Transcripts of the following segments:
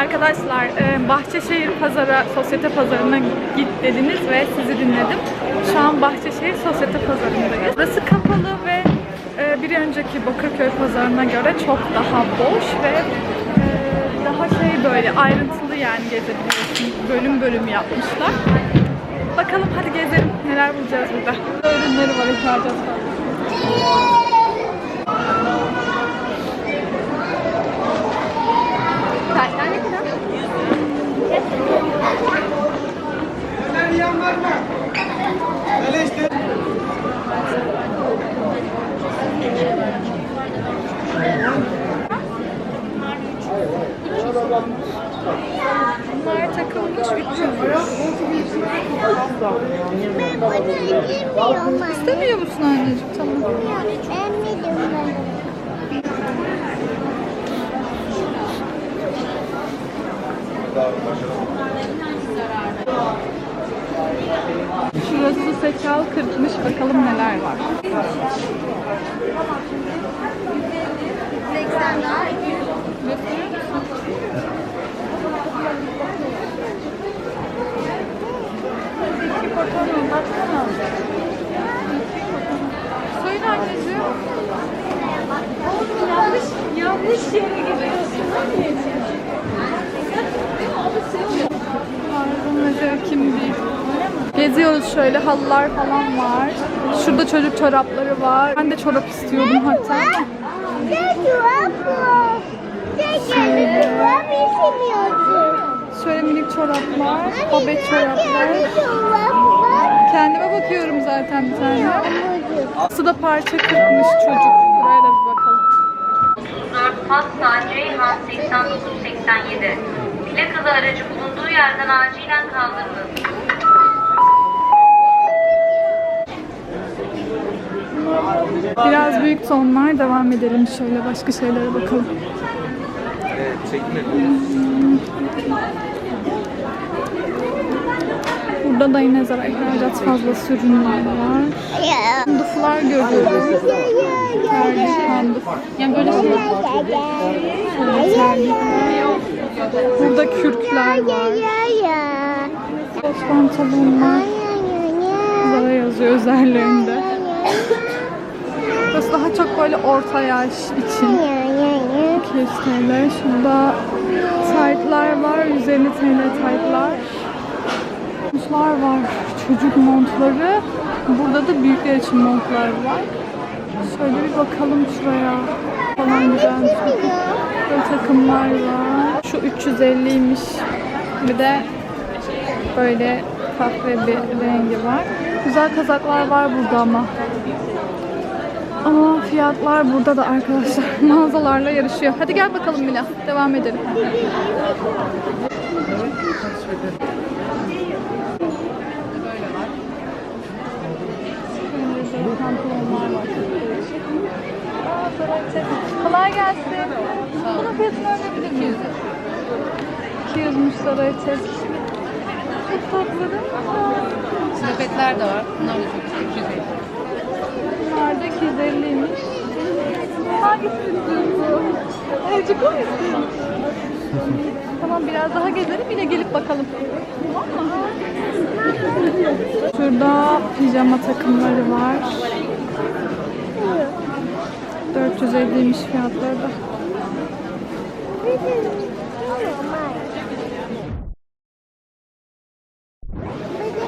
Arkadaşlar e, Bahçeşehir pazara, sosyete pazarına git dediniz ve sizi dinledim. Şu an Bahçeşehir sosyete pazarındayız. Burası kapalı ve e, bir önceki Bakırköy pazarına göre çok daha boş ve e, daha şey böyle ayrıntılı yani gezebiliyorsunuz. Bölüm bölüm yapmışlar. Bakalım hadi gezelim. Neler bulacağız burada. Ürünleri var ihracat falan. Saatler ne kadar? Bunlar takılmış 300 lira. Ben buna girmiyorum anne. İstemiyor musun anneciğim? Tamam. Emmedim ben. Şurası sekal kırpmış. Bakalım neler var. 80 daha. İki koton baksana. Söyle anneciğim. Yanlış, yanlış yere gidiyorsun Tarzım ve zevkim değil. Geziyoruz şöyle halılar falan var. Şurada çocuk çorapları var. Ben de çorap istiyordum hatta. Şöyle minik çoraplar, babet çoraplar. Kendime bakıyorum zaten bir tane. Burası da parça kırpmış çocuk. Buraya da bir bakalım. 34 Pasta Ceyhan 8987. Plakalı aracı bulunduğu yerden acilen kaldırılın. Biraz büyük tonlar devam edelim şöyle başka şeylere bakalım. Burada da yine zarar ihracat fazlası ürünler var. Handuflar görüyorum. Terlik, handuf. Yani böyle şey. Şöyle terlik var. Burada kürkler var. Pantolonlar. Zara yazıyor üzerlerinde. Burası daha çok böyle orta yaş için. 200 TL. Şurada taytlar var. 150 TL taytlar. Montlar var. Çocuk montları. Burada da büyükler için montlar var. Şöyle bir bakalım şuraya. Falan güzel. Böyle takımlar var. Şu 350'ymiş. Bir de böyle kahve bir rengi var. Güzel kazaklar var burada ama. Ama fiyatlar burada da arkadaşlar mağazalarla yarışıyor. Hadi gel bakalım Mila. Devam edelim. Kolay gelsin. Bunun fiyatını öğrenebilir miyiz? 200'müş Zoraçek. Çok tatlı değil mi? Sepetler de var. Bunlar da çok güzel. 250. Bunlar da 250'ymiş. Hangisini istiyorsun? Azıcık o? Tamam biraz daha gezelim yine gelip bakalım. Tamam mı? Şurada pijama takımları var. 450'ymiş fiyatları da.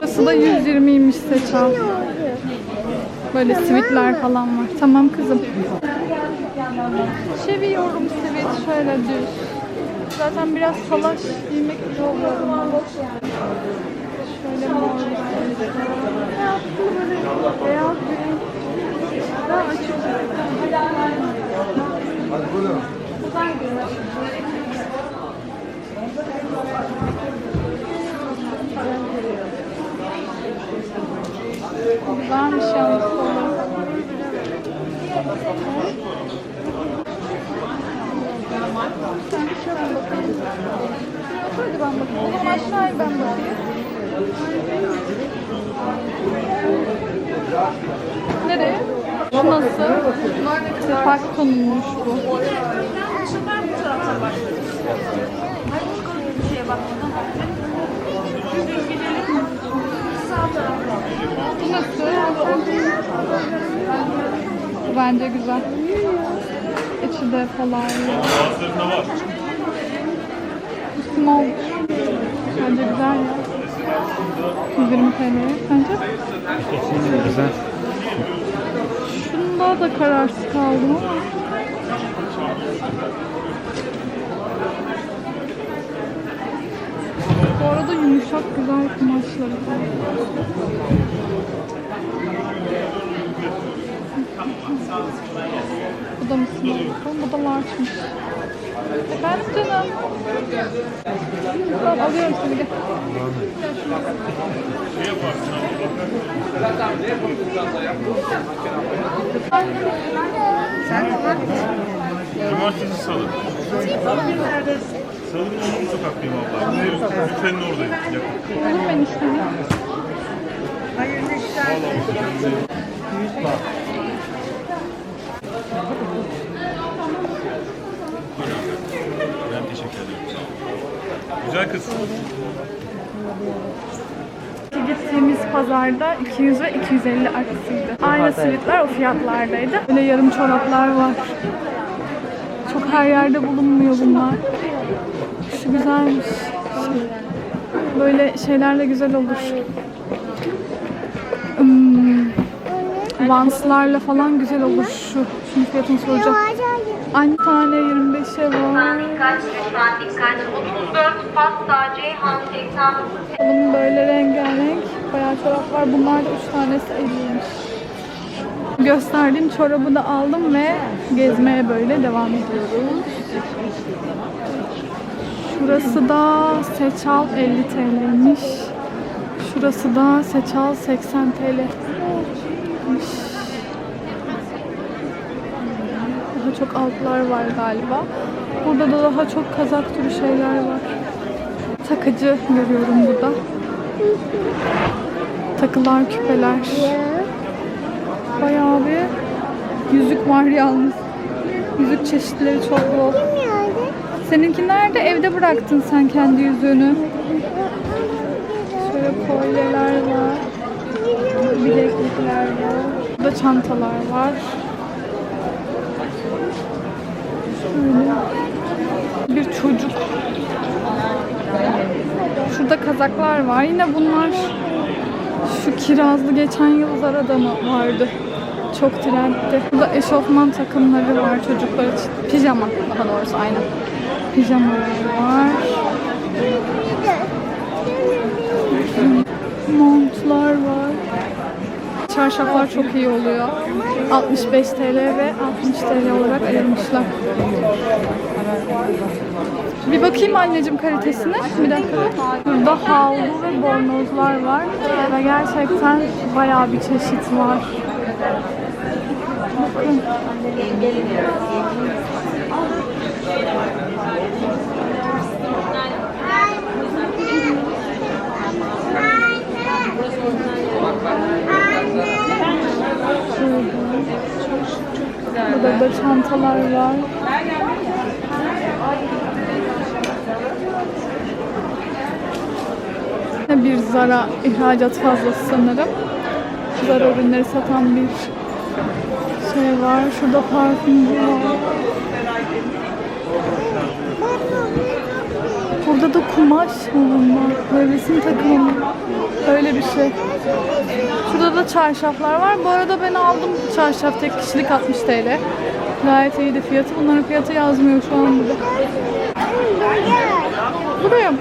Burası da 120'ymiş seçal. Böyle sivitler falan var. Tamam kızım. Seviyorum sivit şöyle düz. Zaten biraz salaş giymek bunlar. Şöyle mor bir Beyaz bir renk. Daha açık. Buradan güzel. Güzelmiş yalnız kolu. Sen bir şey bak bakalım. Şuraya otur hadi ben bakayım. Zaman aşağıya ben bakayım. Nereye? Şu nasıl? Sepak konulmuş bu. Bu nasıl? Bu bence güzel. İçi de falan. Bu small. Bence güzel ya. 120 TL. Bence Güzel. Şunda da kararsız kaldım ama. Bu arada yumuşak güzel kumaşları. Bu da mı small? Bu da large'mış. Efendim canım. Tamam alıyorum seni gel. Cumartesi salı. Salı'nın 10. sokaktayım abla. Lütfen'in oradayım. Yakın. Olur ben istediğim. Ben teşekkür ederim. Güzel kız. Gittiğimiz pazarda 200 ve 250 arasıydı. Aynı sivitler o fiyatlardaydı. Böyle yarım çoraplar var. Çok her yerde bulunmuyor bunlar. Şu güzelmiş. Böyle şeylerle güzel olur. Hmm, Vanslarla falan güzel olur şu. Şunun fiyatını soracağım. Aynı tane 25'e var. Dikkat, lütfen dikkat. 34 pasta Ceyhan 80 Bunun böyle rengarenk bayağı çorap var. Bunlar da 3 tanesi 50'ymiş. Gösterdiğim çorabı da aldım ve gezmeye böyle devam ediyoruz. Şurası da Seçal 50 TL'ymiş. Şurası da Seçal 80 TL'ymiş. Daha çok altlar var galiba. Burada da daha çok kazak türü şeyler var takıcı görüyorum burada. Takılar, küpeler. Bayağı bir yüzük var yalnız. Yüzük çeşitleri çok bol. Seninki nerede? Evde bıraktın sen kendi yüzüğünü. Şöyle kolyeler var. Bileklikler var. Burada çantalar var. Şöyle. Bir çocuk Şurada kazaklar var. Yine bunlar şu kirazlı geçen yıl Zara'da mı vardı? Çok trendti. Burada eşofman takımları var çocuklar için. Pijama daha doğrusu aynen. Pijamalar var. Montlar var. Çarşaflar çok iyi oluyor. 65 TL ve 60 TL olarak ayırmışlar. Bir bakayım anneciğim kalitesine. Bir dakika. Burada havlu ve bornozlar var. Ve gerçekten bayağı bir çeşit var. Bakın. Burada da çantalar var. Bir Zara ihracat fazlası sanırım. Zara ürünleri satan bir şey var. Şurada parfümcü var. Burada da kumaş mı bunlar? Böyle resim takımı mı? Öyle bir şey. Şurada da çarşaflar var. Bu arada ben aldım çarşaf tek kişilik 60 TL. Gayet iyiydi fiyatı. Bunların fiyatı yazmıyor şu an burada. Buraya?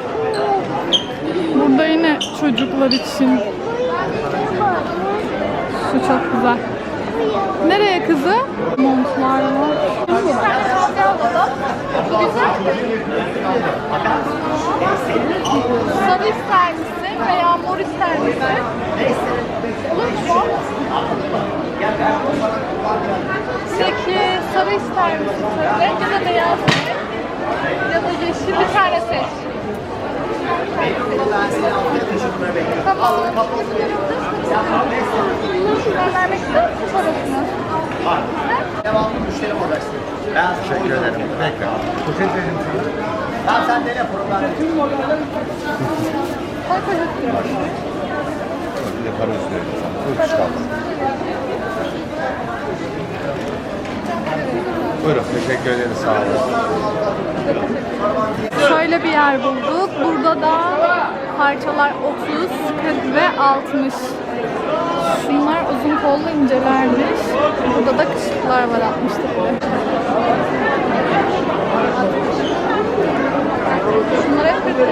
Burada yine çocuklar için. Şu çok güzel. Nereye kızı? Montlar var. Sarı ister misin veya mor ister misin? Olur mu? Peki sarı ister misin? Sarı ya da beyaz renk? Ya da yeşil bir tane seç. Devamlı müşterim olacaksın. Ben teşekkür ederim. Peki. Poşet. Bir de para üstüne sana. 3 kaldı. Buyurun teşekkür ederiz sağ olun. Şöyle bir yer bulduk. Burada da parçalar 30, 40 ve 60. Şunlar uzun kollu incelermiş. Burada da kışıklar var 60 lira. Şunlar hep 40 lira.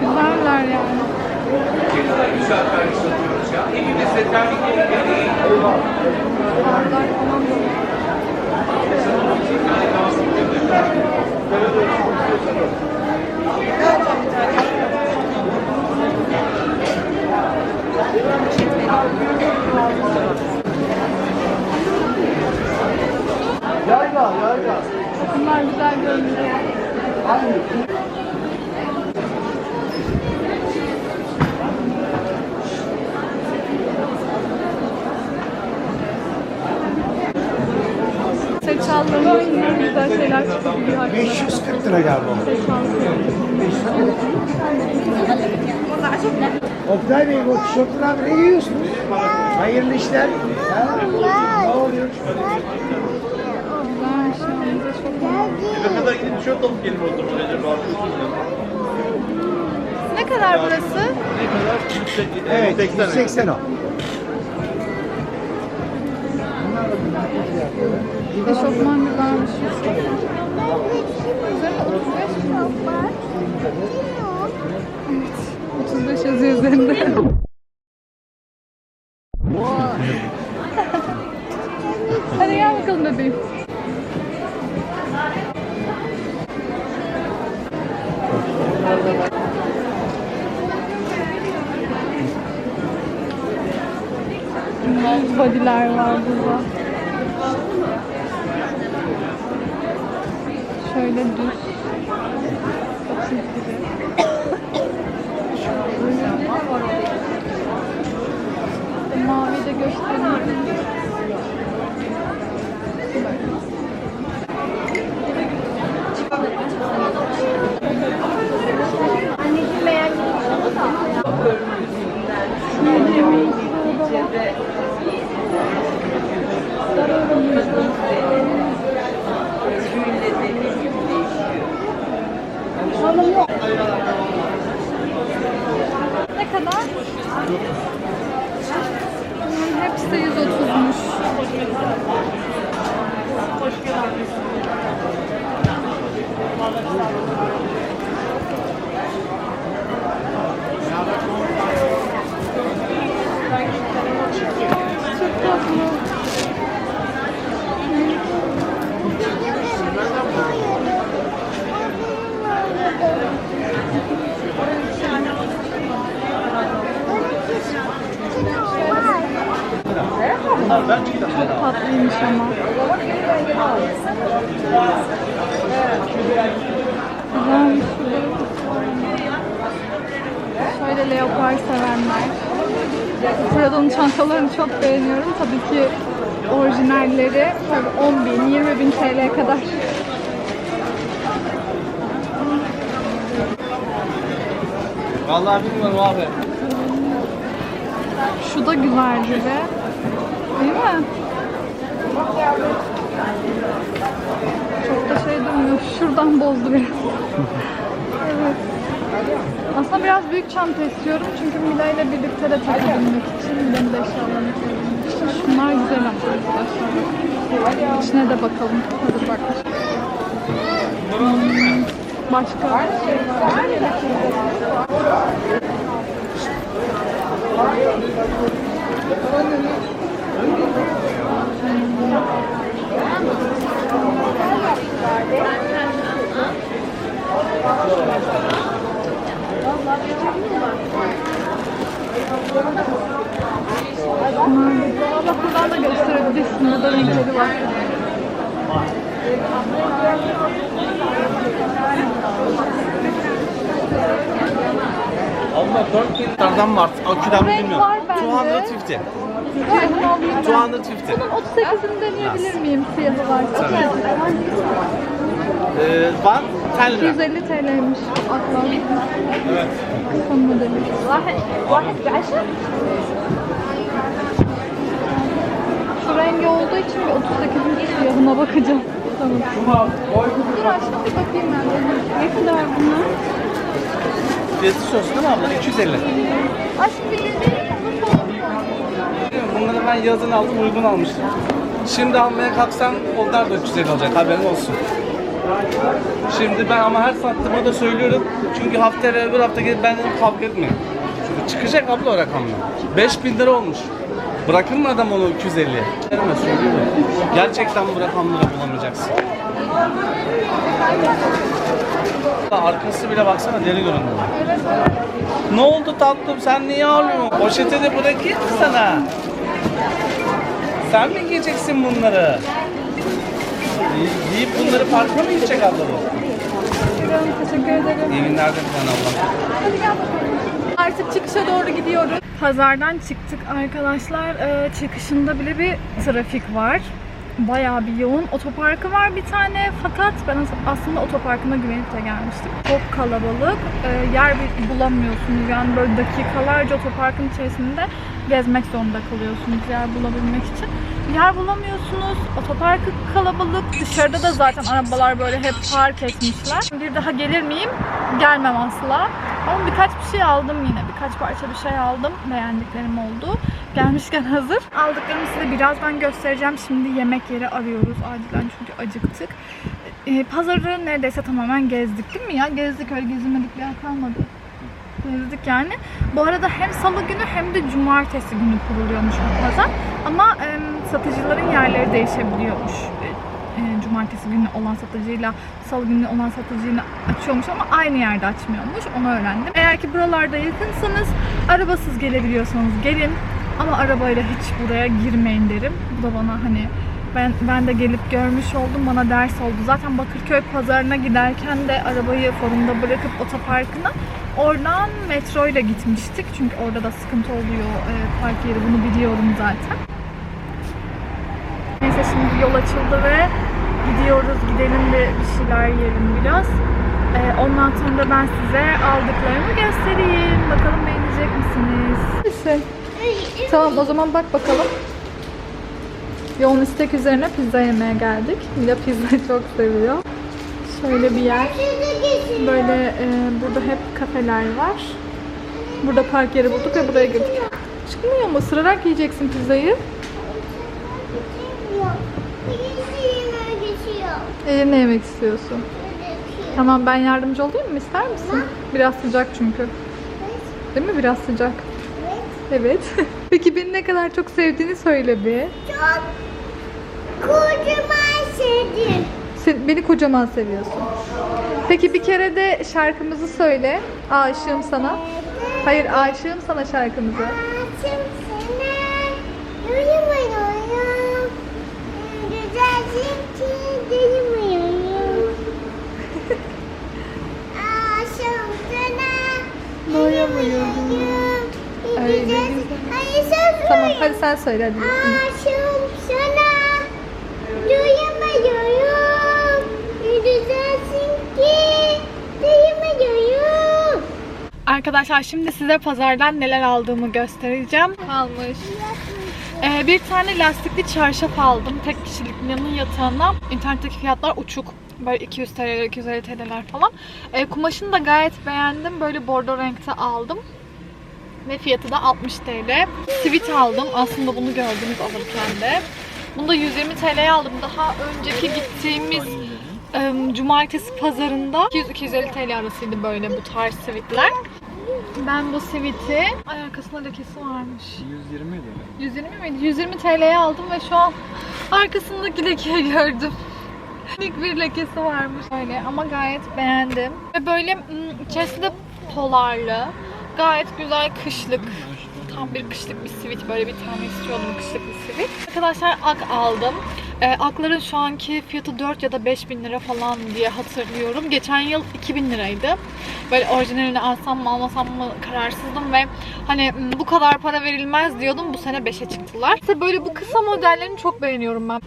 Güzeller yani. Kartlar falan da var. Bunlar güzel görünüyor. Seçalların içinden güzel şeyler çıkabiliyor arkadaşlar. 540 lira galiba. Oktay Bey bu tişörtler ne giyiyorsunuz? Hayırlı işler. Ha? Ne oluyor? Güzel Ne kadar gidip tişört alıp gelin o zaman acaba? Ne kadar burası? Ne kadar? Evet, 80. 180 o. Eşofman güzelmiş. Üzerine 35 mi? Evet. 35 yazıyor üzerinde. Tatlıymış ama. Güzelmiş. Şöyle leopar sevenler. Prada'nın çantalarını çok beğeniyorum. Tabii ki orijinalleri tabii 10 bin, 20 bin TL'ye kadar. Vallahi bilmiyorum abi. Şu da güzel gibi. Değil mi? Çok da şey durmuyor. Şuradan bozdu biraz. evet. Aslında biraz büyük çanta istiyorum çünkü Mila ile birlikte de takabilmek için, Mila'nın da eşyalarını koyabilmek için. Şunlar güzel arkadaşlar. İçine de bakalım. Hadi bak. Hmm, Başka şey buradan da gösterebilirsin. Burada renkleri var. ama 4000 tardan var. Aküden Renk bilmiyorum. var bende. 250. 250. Bunun 38'ini deneyebilir miyim siyahı varsa? Tabii. Ee, var. Tel 250 TL'ymiş. Aklan. Evet. Son modeli. Vahit beşer. Şu rengi olduğu için bir 38'in siyahına bakacağım. Tamam. Dur açtım bir bakayım ben. Ne kadar bunlar? Fiyatı sosu değil mi abla? 250. Aşkım bir 150 onları ben yazın aldım uygun almıştım. Şimdi almaya kalksam onlar da 350 olacak haberin olsun. Şimdi ben ama her sattığıma da söylüyorum. Çünkü haftaya ve öbür hafta gelip benden kavga etmeyin. Çünkü çıkacak abla o rakamla. 5000 lira olmuş. Bırakır mı adam onu 250'ye? Verme. Gerçekten bu rakamları bulamayacaksın. Arkası bile baksana deri görünüyor. Ne oldu tatlım sen niye ağlıyorsun? Poşete de bırakayım sana? Sen mi giyeceksin bunları? Giy- Giyip bunları parka mı gidecek abla bu? Teşekkür ederim. İyi günler de bir abla. Artık çıkışa doğru gidiyoruz. Pazardan çıktık arkadaşlar. Ee, çıkışında bile bir trafik var. Bayağı bir yoğun. Otoparkı var bir tane fakat ben as- aslında otoparkına güvenip de gelmiştim. Çok kalabalık. Ee, yer bulamıyorsunuz. Yani böyle dakikalarca otoparkın içerisinde gezmek zorunda kalıyorsunuz yer bulabilmek için. Yer bulamıyorsunuz. Otoparkı kalabalık. Dışarıda da zaten arabalar böyle hep park etmişler. Bir daha gelir miyim? Gelmem asla. Ama birkaç bir şey aldım yine. Birkaç parça bir şey aldım. Beğendiklerim oldu. Gelmişken hazır. Aldıklarımı size birazdan göstereceğim. Şimdi yemek yeri arıyoruz acilen çünkü acıktık. Ee, pazarı neredeyse tamamen gezdik değil mi ya? Gezdik öyle gezilmedik bir yer kalmadı. Gezdik yani. Bu arada hem salı günü hem de cumartesi günü kuruluyormuş bu pazar. Ama em, satıcıların yerleri değişebiliyormuş. E, e, cumartesi günü olan satıcıyla salı günü olan satıcıyla açıyormuş ama aynı yerde açmıyormuş. Onu öğrendim. Eğer ki buralarda yakınsanız arabasız gelebiliyorsanız gelin. Ama arabayla hiç buraya girmeyin derim. Bu da bana hani ben ben de gelip görmüş oldum. Bana ders oldu. Zaten Bakırköy pazarına giderken de arabayı forumda bırakıp otoparkına oradan metro ile gitmiştik. Çünkü orada da sıkıntı oluyor e, park yeri. Bunu biliyorum zaten. Neyse şimdi yol açıldı ve gidiyoruz. Gidelim de bir şeyler yiyelim biraz. Ee, ondan sonra ben size aldıklarımı göstereyim. Bakalım beğenecek misiniz? Misin? Tamam o zaman bak bakalım. Yoğun istek üzerine pizza yemeye geldik. Mila pizza çok seviyor. Şöyle bir yer. Böyle e, burada hep kafeler var. Burada park yeri bulduk ve buraya girdik. Çıkmıyor mu? Isırarak yiyeceksin pizzayı. Eline yemek istiyorsun. Tamam ben yardımcı olayım mı? İster misin? Biraz sıcak çünkü. Değil mi? Biraz sıcak. Evet. Peki beni ne kadar çok sevdiğini söyle bir. Kocaman sevdim. Sen, beni kocaman seviyorsun. Peki bir kere de şarkımızı söyle. Aşığım sana. Hayır aşığım sana şarkımızı. Açım sana. Uyumuyorum. Güzelsin ki uyumuyorum. Aşığım sana. Doyamıyorum. Hayır sen Tamam hadi sen söyle hadi. Aşığım sana. Duyamıyorum. Güzelsin ki duyamıyorum. Arkadaşlar şimdi size pazardan neler aldığımı göstereceğim. Kalmış. Ee, bir tane lastikli çarşaf aldım. Tek kişilik Mia'nın yatağına. İnternetteki fiyatlar uçuk. Böyle 200 TL, 250 TL'ler falan. Ee, kumaşını da gayet beğendim. Böyle bordo renkte aldım. Ve fiyatı da 60 TL. Sweat aldım. Aslında bunu gördünüz alırken de. Bunu da 120 TL'ye aldım. Daha önceki gittiğimiz em, cumartesi pazarında 200-250 TL arasıydı böyle bu tarz sweatler. Ben bu siviti, ay arkasında lekesi varmış. 120 lira. 120 miydi? 120 TL'ye aldım ve şu an arkasındaki lekeyi gördüm. Minik bir lekesi varmış. Öyle ama gayet beğendim. Ve böyle içerisinde polarlı, gayet güzel kışlık tam bir kışlık bir sivit. Böyle bir tane istiyordum kışlık bir sivit. Arkadaşlar ak aldım. Ee, akların şu anki fiyatı 4 ya da 5 bin lira falan diye hatırlıyorum. Geçen yıl 2000 liraydı. Böyle orijinalini alsam mı almasam mı kararsızdım ve hani "Hmm, bu kadar para verilmez diyordum. Bu sene 5'e çıktılar. İşte böyle bu kısa modellerini çok beğeniyorum ben.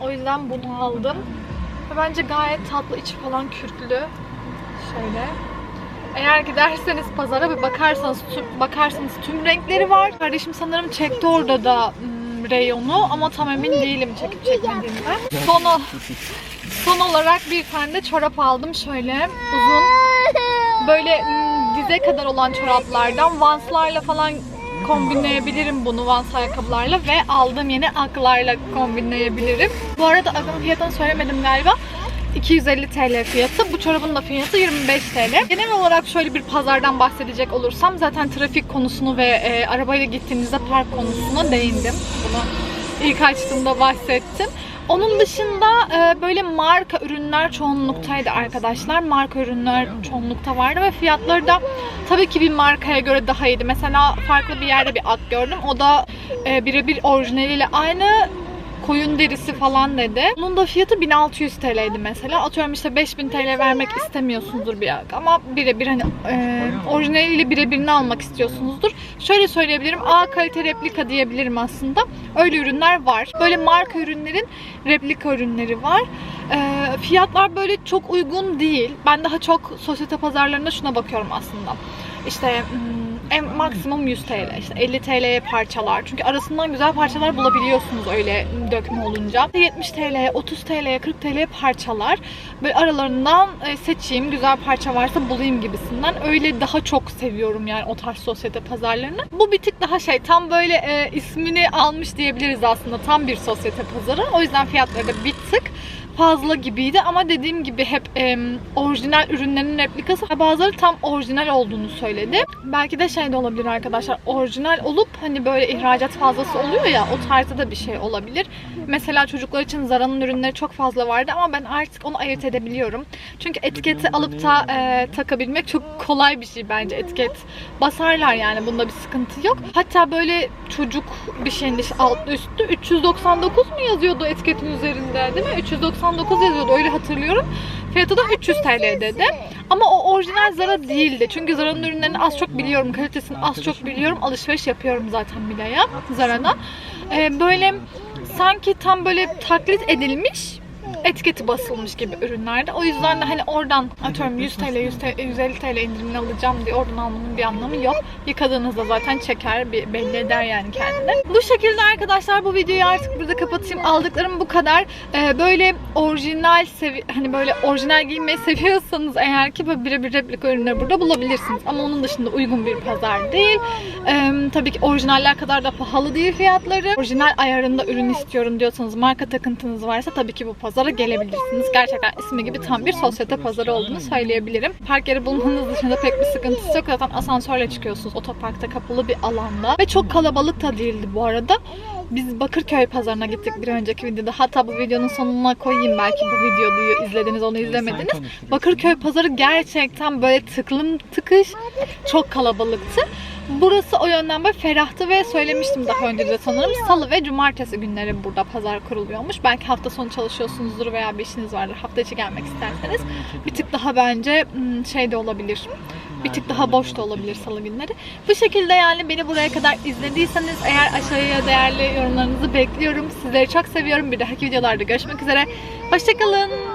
O yüzden bunu aldım. Ve bence gayet tatlı içi falan kürklü. Şöyle. Eğer giderseniz pazara bir bakarsanız tüm, bakarsanız tüm renkleri var. Kardeşim sanırım çekti orada da hmm, reyonu ama tam emin değilim çekip çekmediğinden. Son, son olarak bir tane de çorap aldım şöyle uzun. Böyle hmm, dize kadar olan çoraplardan Vans'larla falan kombinleyebilirim bunu Vans ayakkabılarla ve aldığım yeni aklarla kombinleyebilirim. Bu arada akın fiyatını söylemedim galiba. 250 TL fiyatı. Bu çorabın da fiyatı 25 TL. Genel olarak şöyle bir pazardan bahsedecek olursam zaten trafik konusunu ve e, arabayla gittiğinizde park konusuna değindim. Bunu ilk açtığımda bahsettim. Onun dışında e, böyle marka ürünler çoğunluktaydı arkadaşlar. Marka ürünler çoğunlukta vardı ve fiyatları da tabii ki bir markaya göre daha iyiydi. Mesela farklı bir yerde bir ak gördüm. O da e, birebir orijinaliyle aynı koyun derisi falan dedi. Bunun da fiyatı 1600 TL'ydi mesela. Atıyorum işte 5000 TL vermek istemiyorsunuzdur bir ama birebir hani e, orijinaliyle birebirini almak istiyorsunuzdur. Şöyle söyleyebilirim. A kalite replika diyebilirim aslında. Öyle ürünler var. Böyle marka ürünlerin replika ürünleri var. E, fiyatlar böyle çok uygun değil. Ben daha çok sosyete pazarlarında şuna bakıyorum aslında. İşte hmm, en maksimum 100 TL, işte 50 TL'ye parçalar. Çünkü arasından güzel parçalar bulabiliyorsunuz öyle dökme olunca. 70 TL, 30 TL, 40 TL parçalar. Böyle aralarından e, seçeyim, güzel parça varsa bulayım gibisinden. Öyle daha çok seviyorum yani o tarz sosyete pazarlarını. Bu bir tık daha şey, tam böyle e, ismini almış diyebiliriz aslında. Tam bir sosyete pazarı. O yüzden fiyatları da bir tık fazla gibiydi ama dediğim gibi hep em, orijinal ürünlerin replikası bazıları tam orijinal olduğunu söyledi. Belki de şey de olabilir arkadaşlar orijinal olup hani böyle ihracat fazlası oluyor ya o tarzda da bir şey olabilir. Mesela çocuklar için Zara'nın ürünleri çok fazla vardı ama ben artık onu ayırt edebiliyorum. Çünkü etiketi alıp da e, takabilmek çok kolay bir şey bence etiket. Basarlar yani bunda bir sıkıntı yok. Hatta böyle çocuk bir şeyin altlı üstü 399 mu yazıyordu etiketin üzerinde değil mi? 399 yazıyordu öyle hatırlıyorum. Fiyatı da 300 TL dedi. Ama o orijinal Zara değildi. Çünkü Zara'nın ürünlerini az çok biliyorum. Kalitesini az çok biliyorum. Alışveriş yapıyorum zaten Mila'ya Zara'da. Ee, böyle sanki tam böyle taklit edilmiş etiketi basılmış gibi ürünlerde. O yüzden de hani oradan atıyorum 100 TL, 100 TL, 150 TL indirimini alacağım diye oradan almanın bir anlamı yok. Yıkadığınızda zaten çeker, bir belli eder yani kendini. Bu şekilde arkadaşlar bu videoyu artık burada kapatayım. Aldıklarım bu kadar. Ee, böyle orijinal sevi hani böyle orijinal giymeyi seviyorsanız eğer ki böyle birebir replika ürünleri burada bulabilirsiniz. Ama onun dışında uygun bir pazar değil. Ee, tabii ki orijinaller kadar da pahalı değil fiyatları. Orijinal ayarında ürün istiyorum diyorsanız, marka takıntınız varsa tabii ki bu pazara gelebilirsiniz. Gerçekten ismi gibi tam bir sosyete pazarı olduğunu söyleyebilirim. Park yeri bulmanız dışında pek bir sıkıntısı yok. Zaten asansörle çıkıyorsunuz otoparkta kapalı bir alanda. Ve çok kalabalık da değildi bu arada. Biz Bakırköy pazarına gittik bir önceki videoda. Hatta bu videonun sonuna koyayım belki bu videoyu izlediniz onu izlemediniz. Bakırköy pazarı gerçekten böyle tıklım tıkış çok kalabalıktı. Burası o yönden böyle ferahtı ve söylemiştim daha önce de sanırım. Salı ve cumartesi günleri burada pazar kuruluyormuş. Belki hafta sonu çalışıyorsunuzdur veya bir işiniz vardır. Hafta içi gelmek isterseniz bir tık daha bence şey de olabilir. Bir tık daha boş da olabilir salı günleri. Bu şekilde yani beni buraya kadar izlediyseniz eğer aşağıya değerli yorumlarınızı bekliyorum. Sizleri çok seviyorum. Bir dahaki videolarda görüşmek üzere. Hoşçakalın.